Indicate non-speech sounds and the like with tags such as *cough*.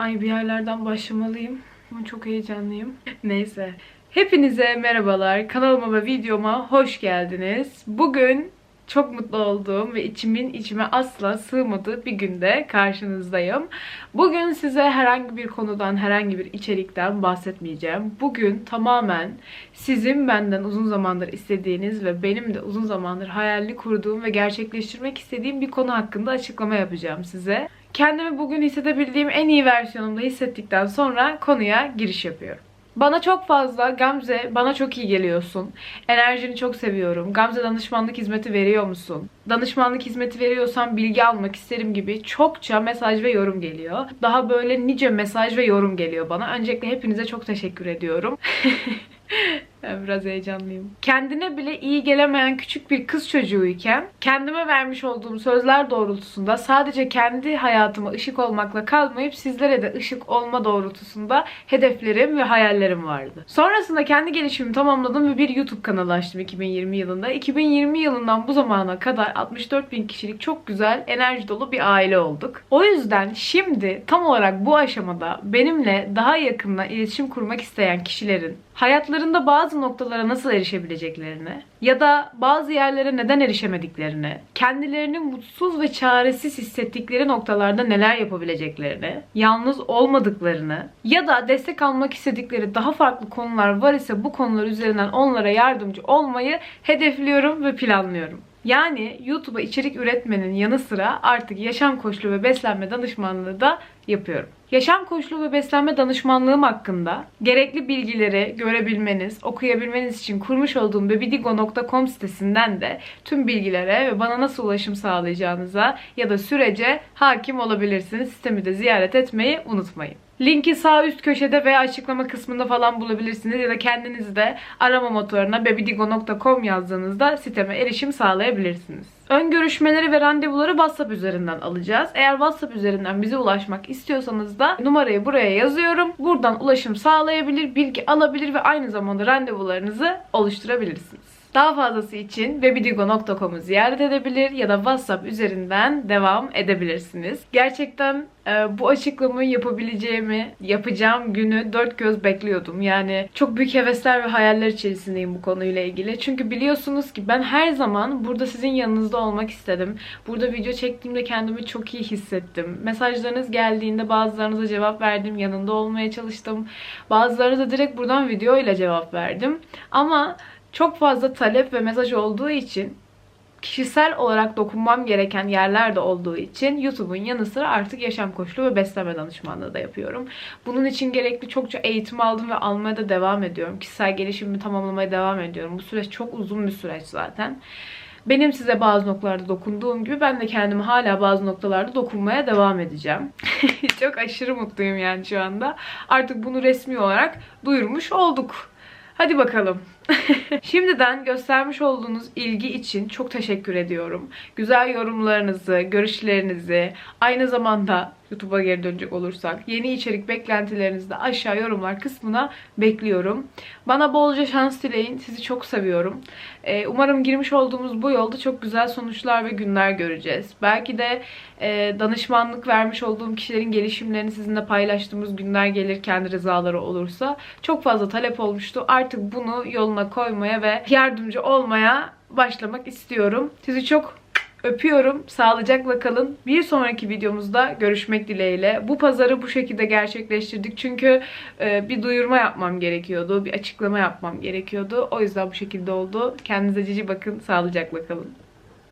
Ay bir yerlerden başlamalıyım. Ama çok heyecanlıyım. Neyse. Hepinize merhabalar. Kanalıma ve videoma hoş geldiniz. Bugün çok mutlu olduğum ve içimin içime asla sığmadığı bir günde karşınızdayım. Bugün size herhangi bir konudan, herhangi bir içerikten bahsetmeyeceğim. Bugün tamamen sizin benden uzun zamandır istediğiniz ve benim de uzun zamandır hayalini kurduğum ve gerçekleştirmek istediğim bir konu hakkında açıklama yapacağım size. Kendimi bugün hissedebildiğim en iyi versiyonumda hissettikten sonra konuya giriş yapıyorum. Bana çok fazla Gamze bana çok iyi geliyorsun. Enerjini çok seviyorum. Gamze danışmanlık hizmeti veriyor musun? Danışmanlık hizmeti veriyorsan bilgi almak isterim gibi çokça mesaj ve yorum geliyor. Daha böyle nice mesaj ve yorum geliyor bana. Öncelikle hepinize çok teşekkür ediyorum. *laughs* Ben biraz heyecanlıyım. Kendine bile iyi gelemeyen küçük bir kız çocuğuyken kendime vermiş olduğum sözler doğrultusunda sadece kendi hayatıma ışık olmakla kalmayıp sizlere de ışık olma doğrultusunda hedeflerim ve hayallerim vardı. Sonrasında kendi gelişimimi tamamladım ve bir YouTube kanalı açtım 2020 yılında. 2020 yılından bu zamana kadar 64 bin kişilik çok güzel enerji dolu bir aile olduk. O yüzden şimdi tam olarak bu aşamada benimle daha yakından iletişim kurmak isteyen kişilerin hayatlarında bazı noktalara nasıl erişebileceklerini ya da bazı yerlere neden erişemediklerini, kendilerini mutsuz ve çaresiz hissettikleri noktalarda neler yapabileceklerini, yalnız olmadıklarını ya da destek almak istedikleri daha farklı konular var ise bu konular üzerinden onlara yardımcı olmayı hedefliyorum ve planlıyorum. Yani YouTube'a içerik üretmenin yanı sıra artık yaşam koçluğu ve beslenme danışmanlığı da yapıyorum. Yaşam koçluğu ve beslenme danışmanlığım hakkında gerekli bilgileri görebilmeniz, okuyabilmeniz için kurmuş olduğum bebidigo.com sitesinden de tüm bilgilere ve bana nasıl ulaşım sağlayacağınıza ya da sürece hakim olabilirsiniz. Sitemi de ziyaret etmeyi unutmayın. Linki sağ üst köşede veya açıklama kısmında falan bulabilirsiniz ya da kendiniz de arama motoruna bebidigo.com yazdığınızda siteme erişim sağlayabilirsiniz. Ön görüşmeleri ve randevuları WhatsApp üzerinden alacağız. Eğer WhatsApp üzerinden bize ulaşmak istiyorsanız da numarayı buraya yazıyorum. Buradan ulaşım sağlayabilir, bilgi alabilir ve aynı zamanda randevularınızı oluşturabilirsiniz. Daha fazlası için webidigo.com'u ziyaret edebilir ya da WhatsApp üzerinden devam edebilirsiniz. Gerçekten e, bu açıklamayı yapabileceğimi, yapacağım günü dört göz bekliyordum. Yani çok büyük hevesler ve hayaller içerisindeyim bu konuyla ilgili. Çünkü biliyorsunuz ki ben her zaman burada sizin yanınızda olmak istedim. Burada video çektiğimde kendimi çok iyi hissettim. Mesajlarınız geldiğinde bazılarınıza cevap verdim, yanında olmaya çalıştım. Bazılarınıza direkt buradan video ile cevap verdim. Ama çok fazla talep ve mesaj olduğu için kişisel olarak dokunmam gereken yerler de olduğu için YouTube'un yanı sıra artık yaşam koçluğu ve beslenme danışmanlığı da yapıyorum. Bunun için gerekli çokça eğitim aldım ve almaya da devam ediyorum. Kişisel gelişimimi tamamlamaya devam ediyorum. Bu süreç çok uzun bir süreç zaten. Benim size bazı noktalarda dokunduğum gibi ben de kendime hala bazı noktalarda dokunmaya devam edeceğim. *laughs* çok aşırı mutluyum yani şu anda. Artık bunu resmi olarak duyurmuş olduk. Hadi bakalım. *laughs* Şimdiden göstermiş olduğunuz ilgi için çok teşekkür ediyorum. Güzel yorumlarınızı, görüşlerinizi, aynı zamanda YouTube'a geri dönecek olursak yeni içerik beklentilerinizi de aşağı yorumlar kısmına bekliyorum. Bana bolca şans dileyin. Sizi çok seviyorum. Ee, umarım girmiş olduğumuz bu yolda çok güzel sonuçlar ve günler göreceğiz. Belki de e, danışmanlık vermiş olduğum kişilerin gelişimlerini sizinle paylaştığımız günler gelir kendi rızaları olursa. Çok fazla talep olmuştu. Artık bunu yoluna koymaya ve yardımcı olmaya başlamak istiyorum. Sizi çok Öpüyorum. Sağlıcakla kalın. Bir sonraki videomuzda görüşmek dileğiyle. Bu pazarı bu şekilde gerçekleştirdik. Çünkü e, bir duyurma yapmam gerekiyordu. Bir açıklama yapmam gerekiyordu. O yüzden bu şekilde oldu. Kendinize cici bakın. Sağlıcakla kalın.